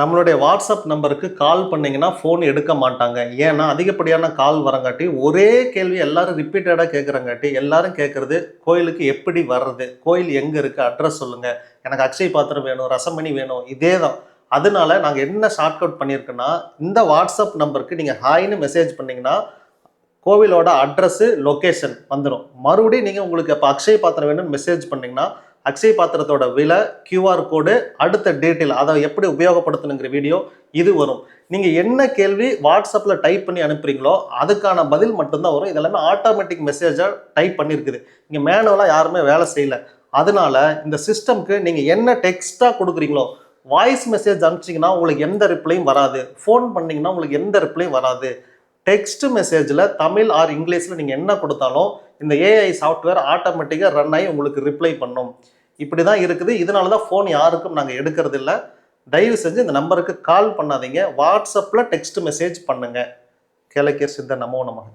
நம்மளுடைய வாட்ஸ்அப் நம்பருக்கு கால் பண்ணிங்கன்னா ஃபோன் எடுக்க மாட்டாங்க. ஏன்னா அதிகப்படியான கால் வரங்காட்டி ஒரே கேள்வி எல்லாரும் ரிப்பீட்டடாக கேட்குறங்காட்டி எல்லாரும் கேட்குறது கோயிலுக்கு எப்படி வர்றது கோயில் எங்கே இருக்குது அட்ரஸ் சொல்லுங்கள் எனக்கு அக்ஷய் பாத்திரம் வேணும் ரசமணி வேணும் இதே தான். அதனால நாங்கள் என்ன ஷார்ட் அவுட் பண்ணியிருக்கோன்னா இந்த வாட்ஸ்அப் நம்பருக்கு நீங்கள் ஹாய்னு மெசேஜ் பண்ணிங்கன்னா கோவிலோட அட்ரஸ்ஸு லொக்கேஷன் வந்துடும் மறுபடியும் நீங்கள் உங்களுக்கு இப்போ அக்ஷய் பாத்திரம் வேணும்னு மெசேஜ் பண்ணிங்கன்னா அக்ஷய் பாத்திரத்தோட விலை கியூஆர் கோடு அடுத்த டீட்டெயில் அதை எப்படி உபயோகப்படுத்தணுங்கிற வீடியோ இது வரும். நீங்கள் என்ன கேள்வி வாட்ஸ்அப்பில் டைப் பண்ணி அனுப்புறீங்களோ அதுக்கான பதில் மட்டும்தான் வரும். இதெல்லாமே ஆட்டோமேட்டிக் மெசேஜாக டைப் பண்ணியிருக்குது இங்கே மேனுவலாக யாருமே வேலை செய்யல. அதனால இந்த சிஸ்டம்க்கு நீங்கள் என்ன டெக்ஸ்ட்டாக கொடுக்குறீங்களோ வாய்ஸ் மெசேஜ் அனுப்பிச்சிங்கன்னா உங்களுக்கு எந்த ரிப்ளையும் வராது. ஃபோன் பண்ணிங்கன்னா உங்களுக்கு எந்த ரிப்ளையும் வராது. டெக்ஸ்ட் மெசேஜில் தமிழ் ஆர் இங்கிலீஷில் நீங்கள் என்ன கொடுத்தாலும் இந்த ஏஐ சாஃப்ட்வேர் ஆட்டோமேட்டிக்காக ரன் ஆகி உங்களுக்கு ரிப்ளை பண்ணும். இப்படி தான் இருக்குது. இதனால தான் ஃபோன் யாருக்கும் நாங்கள் எடுக்கிறது தயவு செஞ்சு இந்த நம்பருக்கு கால் பண்ணாதீங்க. வாட்ஸ்அப்பில் டெக்ஸ்ட் மெசேஜ் பண்ணுங்கள் கேளக்கியர் சித்த நமோ நமக.